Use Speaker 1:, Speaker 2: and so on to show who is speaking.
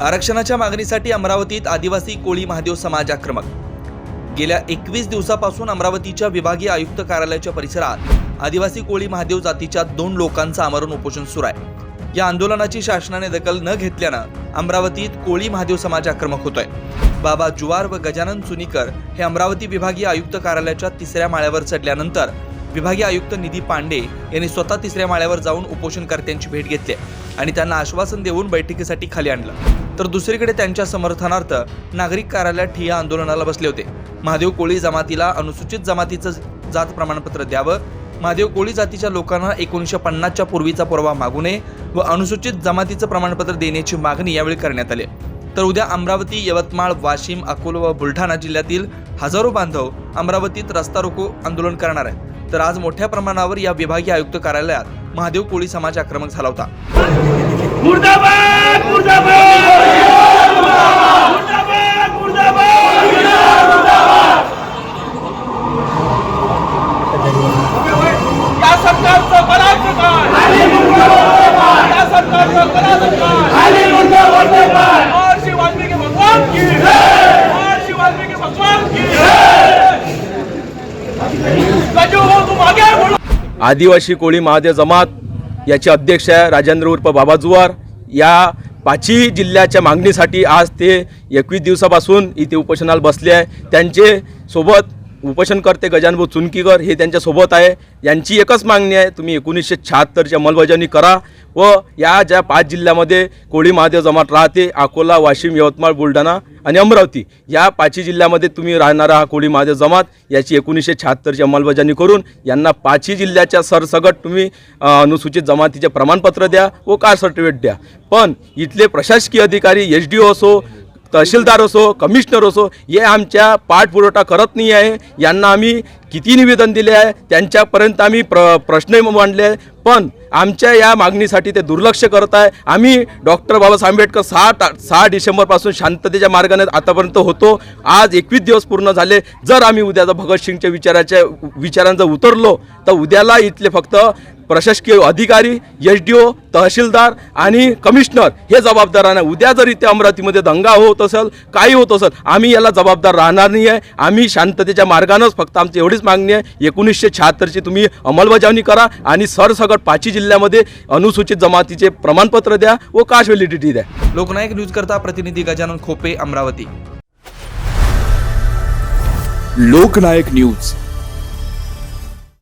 Speaker 1: आरक्षणाच्या मागणीसाठी अमरावतीत आदिवासी कोळी महादेव समाज आक्रमक. गेल्या एकवीस दिवसापासून अमरावतीच्या विभागीय आयुक्त कार्यालयाच्या परिसरात आदिवासी कोळी महादेव जातीच्या दोन लोकांचं आमरण उपोषण सुरू आहे. या आंदोलनाची शासनाने दखल न घेतल्यानं अमरावतीत कोळी महादेव समाज आक्रमक होतोय. बाबा जुवार व गजानन सुनीकर हे अमरावती विभागीय आयुक्त कार्यालयाच्या तिसऱ्या माळ्यावर चढल्यानंतर विभागीय आयुक्त निधी पांडे यांनी स्वतः तिसऱ्या माळ्यावर जाऊन उपोषणकर्त्यांची भेट घेतली आणि त्यांना आश्वासन देऊन बैठकीसाठी खाली आणलं. तर दुसरीकडे त्यांच्या समर्थनार्थ नागरिक कार्यालयात ठिय्या आंदोलनाला बसले होते. महादेव कोळी जमातीला अनुसूचित जमातीचं जात प्रमाणपत्र द्यावं महादेव कोळी जातीच्या लोकांना एकोणीसशे पन्नासच्या पूर्वीचा पुरावा मागू नये व अनुसूचित जमातीचं प्रमाणपत्र देण्याची मागणी यावेळी करण्यात आली. तर उद्या अमरावती यवतमाळ वाशिम अकोला व बुलढाणा जिल्ह्यातील हजारो बांधव अमरावतीत रस्ता रोको आंदोलन करणार आहेत. तर आज मोठ्या प्रमाणावर या विभागीय आयुक्त कार्यालयात महादेव कोळी समाज आक्रमक झाला होता.
Speaker 2: आदिवासी कोळी महादेव जमात याचे अध्यक्ष आहे राजेंद्र उर्फ बाबा जुवार. या पाचही जिल्ह्याच्या मागणीसाठी आज ते एकवीस दिवसापासून इथे उपोषणाला बसले आहे. त्यांचे सोबत उपोषणकर्ते गजानभाऊ चुनकीकर हे त्यांच्यासोबत आहे. यांची एकच मागणी आहे तुम्ही एकोणीसशे शहात्तरची अंमलबजावणी करा व या ज्या पाच जिल्ह्यामध्ये कोळी महादेव जमात राहते अकोला वाशिम यवतमाळ बुलढाणा आणि अमरावती या पाचही जिल्ह्यामध्ये तुम्ही राहणारा हा कोळी महादेव जमात याची एकोणीसशे शहात्तरची अंमलबजावणी करून यांना पाचही जिल्ह्याच्या सरसगट तुम्ही अनुसूचित जमातीचे प्रमाणपत्र द्या व कार सर्टिफिकेट द्या. पण इथले प्रशासकीय अधिकारी एच डी ओ असो तहसीलदार असो कमिशनर असो हे आमच्या पाठपुरवठा करत नाही आहे. यांना आम्ही किती निवेदन दिले आहे त्यांच्यापर्यंत आम्ही प्र प्रश्नही मांडले आहे. पण आमच्या या मागणीसाठी ते दुर्लक्ष करत आहे. आम्ही डॉक्टर बाबासाहेब आंबेडकर सहा सहा डिसेंबरपासून शांततेच्या मार्गाने आतापर्यंत होतो. आज एकवीस दिवस पूर्ण झाले. जर आम्ही उद्याचा भगतसिंगच्या विचाराच्या विचारांचं उतरलो तर उद्याला इथले फक्त प्रशासकीय अधिकारी एच डी ओ तहसीलदार आणि कमिशनर हे जबाबदार राहणार. उद्या जर इथे अमरावतीमध्ये दंगा होत असेल काही होत असेल आम्ही याला जबाबदार राहणार नाही आहे आम्ही शांततेच्या मार्गानंच फक्त आमची एवढीच मागणी आहे. एकोणीसशे शहात्तरची तुम्ही अंमलबजावणी करा आणि सरसकट पाचही जिल्ह्यामध्ये अनुसूचित जमातीचे प्रमाणपत्र द्या व कास्ट व्हॅलिडिटी द्या.
Speaker 1: लोकनायक न्यूज करता प्रतिनिधी गजानन खोपे अमरावती.
Speaker 3: लोकनायक न्यूज.